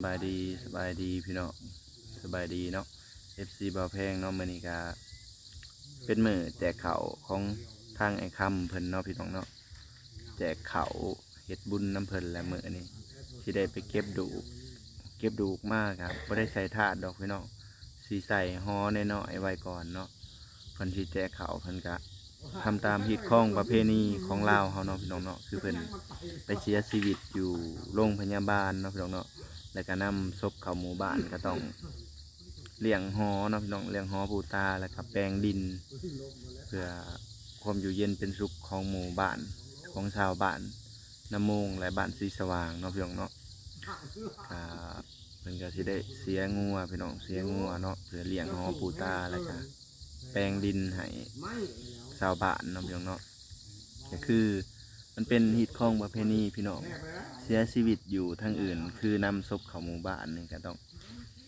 สบายดีสบายดีพี่น้องสบายดีเนาะ FC บาแพงเนาะมื้อนี้ก็เป็นมือแจกเข้าของทางไอ้คำเพิ่นเนาะพี่น้องเนาะแจกเข้าเฮ็ดบุญน้ำเพิ่นและมือนี้สิได้ไปเก็บดูเก็บดูมากครับบ่ได้ใส่ถาดดอกพี่น้องสิใส่ห่อน้อยๆไว้ก่อนเนาะเพิ่นสิแจกเข้าเพิ่นก็ทำตามฮิตของประเพณีของลาวเฮาเนาะพี่น้องเนาะคือเพิ่นไปเสียชีวิตอยู่โรงพยาบาลเนาะพี่น้องเนาะ แล้วก็นำศพเข้าหมู่บ้านก็ต้องเลี้ยงหอเนาะพี่น้องเลี้ยงหอปูตาแล้วก็แปลงดิน เพื่อความอยู่เย็นเป็นสุขของหมู่บ้านของชาวบ้านน้ำมงและบ้านสีสว่างเนาะพี่น้องเนาะก็เพิ่นก็สิได้เสียงัวพี่น้องเสียงัวเนาะเพื่อเลี้ยงหอปูตาแล้วก็แปลงดินให้ชาวบ้านเนาะพี่น้องเนาะก็คือ มันเป็นฮิตของประเพณีพี่น้องเสียชีวิตอยู่ทางอื่น คือนำศพเขาหมู่บ้านนี่ก็ต้อง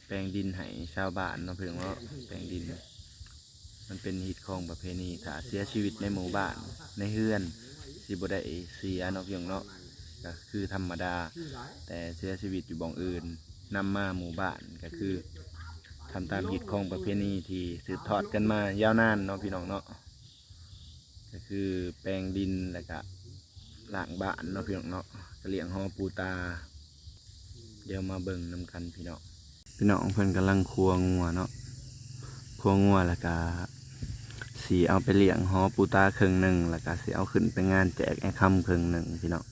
แปลงดินให้ชาวบ้านเนาะเพียงว่าแปลงดิน มันเป็นฮิตของประเพณีถ้าเสียชีวิตในหมู่บ้านในเฮือนสิบได้เสียเนาะเพียงเนาะก็คือธรรมดา แต่เสียชีวิตอยู่บ่องอื่นนำมาหมู่บ้านก็คือทำตามฮิตของประเพณีที่สืบทอดกันมายาวนานเนาะพี่น้องเนาะก็คือแปลงดินแล้วก็ หล้างบ้านเนาะพี่น้องเนาะกระเลี้ยงหอปูตา เดี๋ยวมาเบิ่งนำกันพี่น้องพี่น้องเพิ่นกำลังครัวงัวเนาะครัวงัวแล้วก็สีเอาไปเลี้ยงหอปูตาครึ่งหนึ่งแล้วก็สีเอาขึ้นไปงานแจกไอ้คำครึ่งหนึ่งพี่น้อง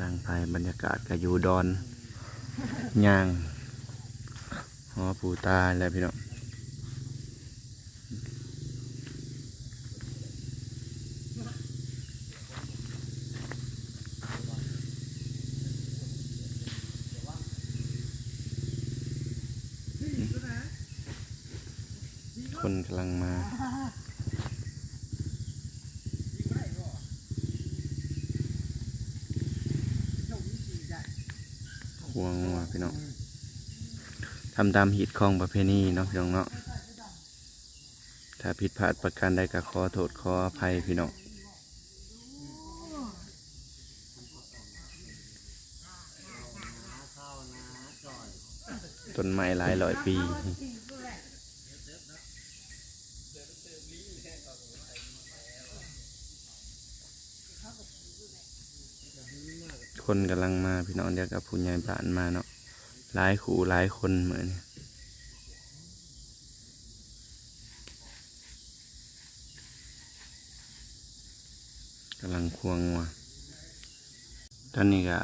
ดังไปบรรยากาศก็อยู่ดอนย่างหอปูตาแล้วพี่น้อง คนกำลังมา หั วงัวพี่น้องทำตามหิตของประเพณีเนาะพี่น้องเนาะถ้าผิดพลาดประการใดก็ขอโทษขออภัยพี่น้องต้นไม้หลายร้อยปี คนกำลังมาพี่น้องเดียวกับผู้ใหญ่บ้านมาเนาะหลายขู่หลายคนเหมือนกำลังควงงัวตอนนี้ก็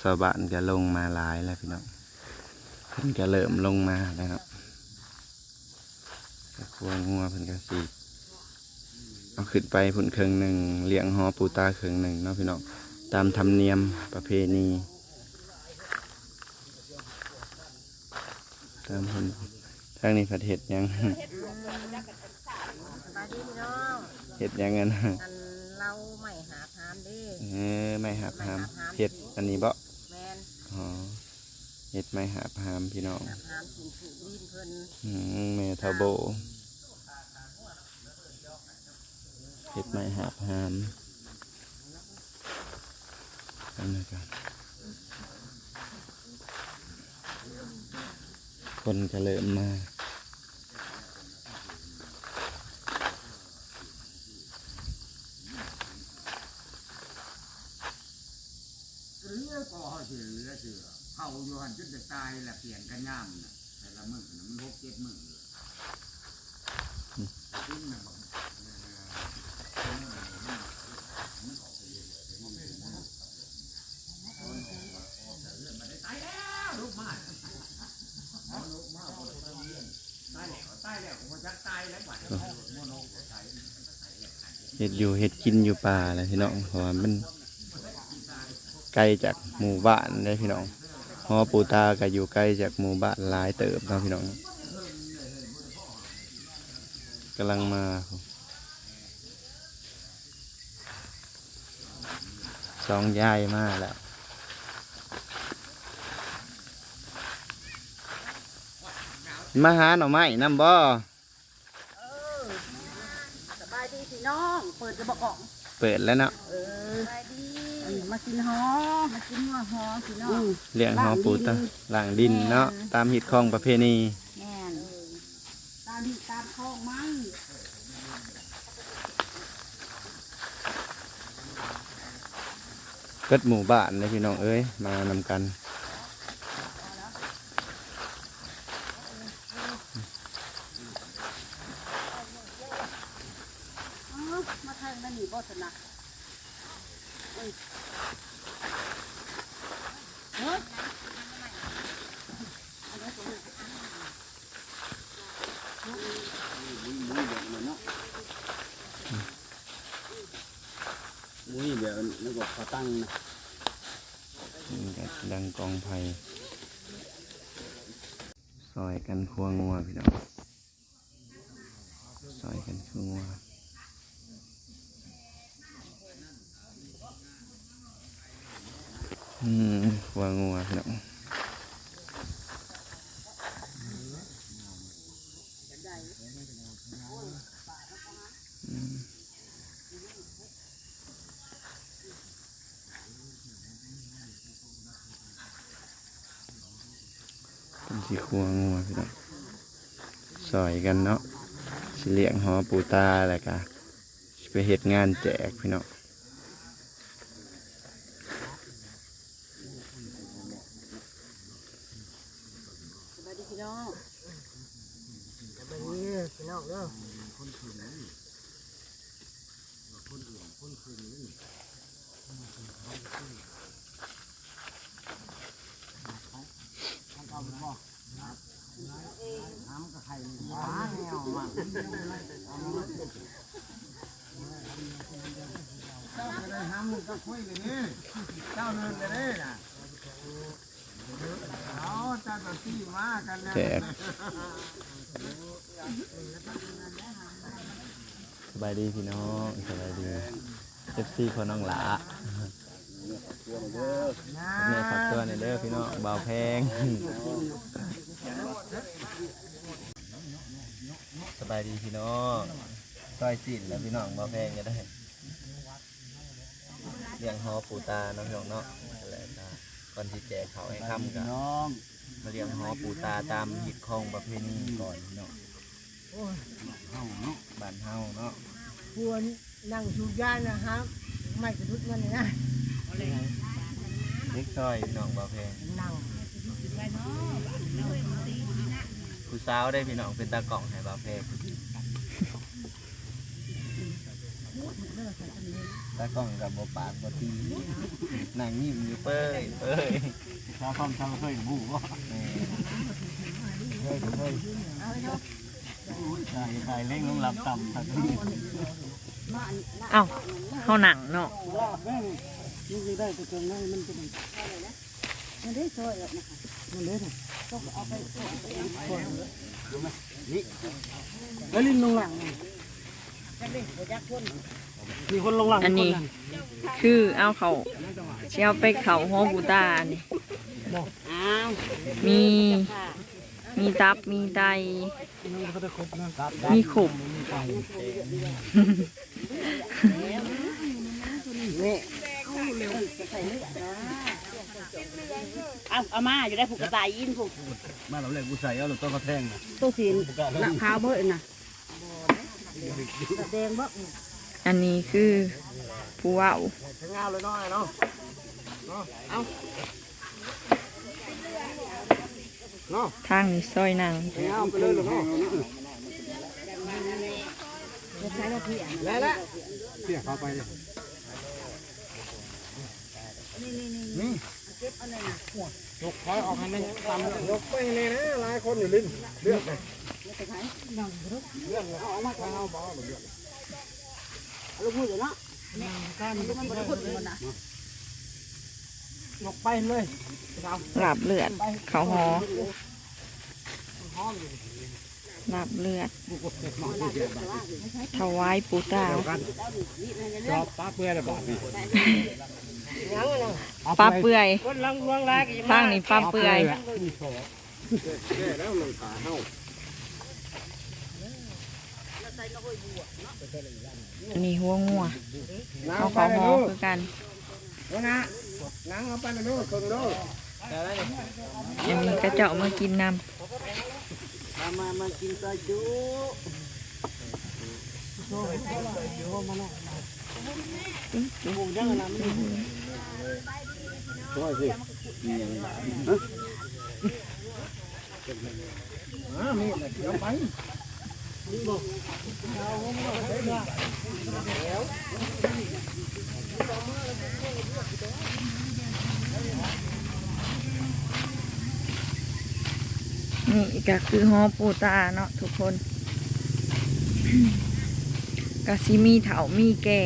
สาวบ้านก็ลงมาหลายแล้วพี่น้องเพิ่นก็เริ่มลงมาแล้วครับก็ควงงัวเพิ่นก็สีเอาขึ้นไปพุ่นเครื่องหนึ่งเลี้ยงหอปูตาเครื่องหนึ่งเนาะพี่น้อง ตามธรรมเนียมประเพณี ตามคนทางนี้ประเทศยังสบายดีพี่น้องเห็ดยังกันอันเราไม่หาทานเด้เออไม่หับหามเห็ดอันนี้บ่แมนอ๋อเห็ดไม่หับหามพี่น้องหาทานถูกถูกดินเพิ่นอืมเมทาโบเห็ดไม่หับหาม อันนี้กันคนก็เริ่มมาเรือก็เขาสิเรือเสือเขาอยู่หันจุดจะตายและเปลี่ยนกันย่ำน่ะแต่ละมือนะมันหกเจ็ดมือเลยขึ้นน่ะบอกตายแล้วลูกมาลูกมาบ่ได้เรียนตายแล้วตายแล้วผมจะตายแล้วบัดนี้โมโนก็ตาย เห็ดอยู่เห็ดกินอยู่ป่าแหละพี่น้องเพราะว่ามันไกลจากหมู่บ้านเลยพี่น้องหอปูตาก็อยู่ไกลจากหมู่บ้านหลายเติบนะพี่น้องกำลังมาสองยายมาแล้ว มาหาหน่อไม้นำบ่สบายดีพี่น้อง เปิดจะบอกกล่องเปิดแล้วเนาะเออสบายดีมากินหอมากินหัวหอพี่น้อง เลี้ยงหอปูตาหลังดินเนาะ ตามหิดของประเพณี แม่นตามที่ตามคลองมั้งเกิดหมู่บ้านเลยพี่น้องเอ้ยมานำกัน อ๋อมาทางนั่นนี่บ่สนะเอ้ยเฮ้ย อุ้ยเดี๋ยวนึกว่าเขาตั้งนะนี่ก็ดังกองไผ่ซอยกันครัวงัวพี่น้องซอยกันครัวงัวอืมครัวงัวพี่น้อง สีครัวงัวพี่น้องซอยกันเนาะสิเลี้ยงหอปูตาอะไรกะสิไปเฮ็ดงานแจกพี่น้องสบายดีพี่น้องสบายดีพี่น้องเด้อน้ำกับไข่หวานแนวมาก เจ้าจะได้ห้ามก็คุยกันนี่เจ้าเนินไปเลยนะเอาเจ้าตัวที่มากันนะแจกสบายดีพี่น้องสบายดีเอฟซีคนน้องหลาแม่ฝากตัวในเด้อพี่น้องเบาแพง สบายดีพี่น้องซอยสินแล้วพี่น้องบาแพงก็ได้เลี้ยงฮอปูตาเนาะพี่น้องเนาะอะไรตาก่อนที่แจกเขาให้ค่ำกันน้องมาเลี้ยงฮอปูตาตามหิดคองประเพณีก่อนเนาะเฮาเนาะบ้านเฮาเนาะควรนั่งสูบยานะครับไม่กระทุดมันนะเล็กซอยพี่น้องบ่าวเพลงนั่ง ผู้สาวได้พี่น้องเป็นตากล่องให้บ่าวเพลงตากล่องกับบ่ปากบ่ตีนั่งยิ้มอยู่เป้ยเป้ยชาวความชาวเคยบูบ่แม่เคยเคยใช่ใช่เล่งลงหลับต่ำทักทีเอ้าเขาหนังเนาะรอบแม่นี่คือได้ตัวเกินนั่นมันเป็นมันได้ซอยออกนะคะมันเล่นต้องเอาไปซอยนี่แล้วลิ้นลงหลังมีคนลงหลังอันนี้ คือเอาเขาเชี่ยวไปเขาหัวบูตานี่อ้มี มีตับ มีไตเขาจะครบนะมีขมนี่เอาเอามาอยู่ได้ผูกกระต่ายยินผูกมาเราเลยกูใส่เอาหรือต้องกระแทงนะตู้สีนหลักขาวเบิดน่ะแดงบ่อันนี้คือผู้เว่าเงาเลยน้อยเนาะทางนี้ซอยนางเงาไปเลยหรอเนาะจะใช้กะทิอะแล้วละเสียเข้าไปเลย นี่ยกคอยออกให้มันตำยกไปเลยนะหลายคนอยู่ลิ้นเลือกเลยเลือกเอาออกมาทางเอาบ่เอาเลือกลูกมืออยู่เนาะยกไปเลยหลับเลือด เขาหอหลับเลือดถวายปูตาจอบป้าเปื่อยเล ยบอกนี่ปลาเปื่อยคนลังลวงลายกันทางนี้ปลาเปื่อยแก่แล้วลงขาเฮาอันนี้หัวงัวน้เขาเขาหอคือกันำวนะนางเอาไปนะลูกครึ่งลูกอันนี้กระเจาะมากินนมามามากินซอยจุ ช่วยสิมีอย่างไรอ่ามีอะไรเดี๋ยวไปนี่ก็คือฮอปูตาเนาะทุกคนก็สิมีเถามีแก่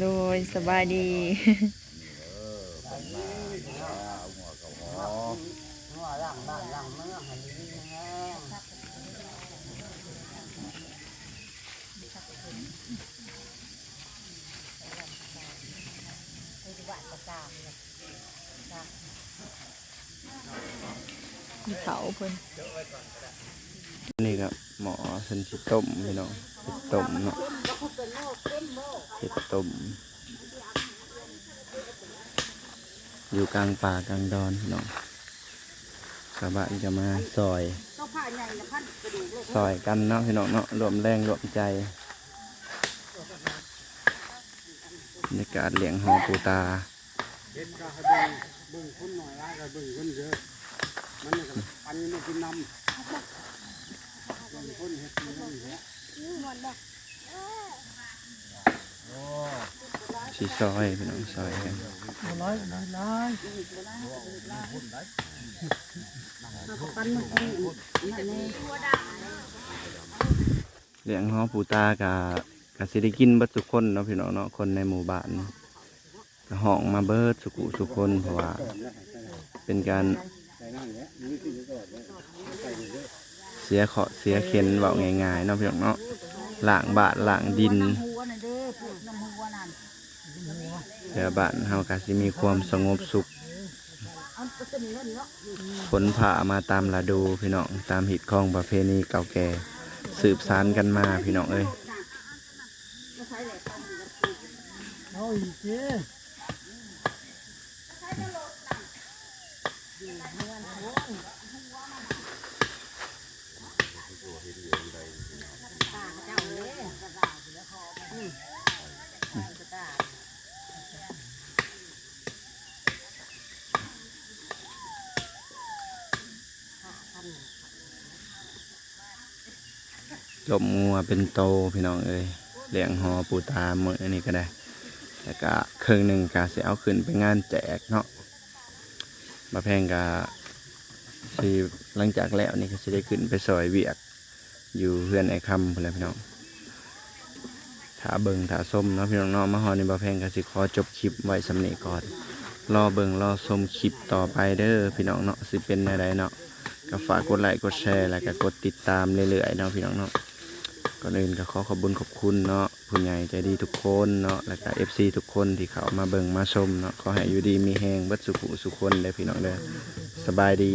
โดยสบายดีเถาเพิ่นนี่ครับหมอเพิ่นสิต้มพี่น้องเห็ดต้มเนาะ เห็ดต้มอยู่กลางป่ากลางดอนเน้องชาวบ้านจะมาซอยซอยกันเนาะพี่น้องเนาะรวมแรงรวมใจบรรยากาศเลี้ยงหอปูตาเห็นก็ให้เบิ่งเบิ่งคนหน่อยร้ายก็เบิ่งคนเยอะ มันนี่ก็ปันไม่กินน้ำเบิ่งคนเห็ดกินน้ำเนี่ย สีซอยพี่น้องซอยกันน้อยน้อยน้อยเลี้ยงหอปูตากะกะสิได้กินบิดทุกคนเนาะพี่น้องเนาะคนในหมู่บ้านก็ห้องมาเบิดสุกุสุกคนเพราะว่าเป็นการเสียเคาะเสียเข็นเบาง่ายๆเนาะพี่น้องเนาะล้างบาทล้างดิน หัวนั่นเด้อปวดน้ำหัวนั่น เพื่บ้านเฮากะสิมีความสงบสุขเอาตัวนี้แล้วเนาะผลผ่ามาตามฤดูพี่น้องตามหิดข้องประเพณีเก่าแก่ สืบสานกันมาพี่น้องเอ้ย เอาอีกทีลมงัวเป็นโตพี่น้องเอ้ยเลี้ยงหอปูตาเมื่อนี้ก็ได้แล้วก็เครื่องหนึ่งกาเสิเอาขึ้นไปงานแจกเนาะมาแพงกาสิหลังจากแล้วนี่ก็สิได้ขึ้นไปซอยเวียก อยู่เพื่อนไอ้คำพุ่นแหลพี่น้องถ้าเบิงถ้าส้มเนาะพี่น้องเนาะมาฮอดนี่บ่แพงก็สิขอจบคลิปไว้สำเนีก่อนรอเบิงรอชมคลิปต่อไปเด้อพี่น้องเนาะสิเป็นอะไรเนาะก็ฝากกดไลค์กดแชร์แล้วก็กดติดตามเรื่อยๆเนาะพี่น้องเนาะ ก่อนอื่นก็ขอขอบคุญขอบคุณเนาะผู้ใหญ่ใจดีทุกคนเนาะและก็ FC ทุกคนที่เขามาเบิ่งมาชมเนาะขอให้อยู่ดีมีแฮงเบัดสุขุสุขคนเลยพี่น้องเด้สบายดี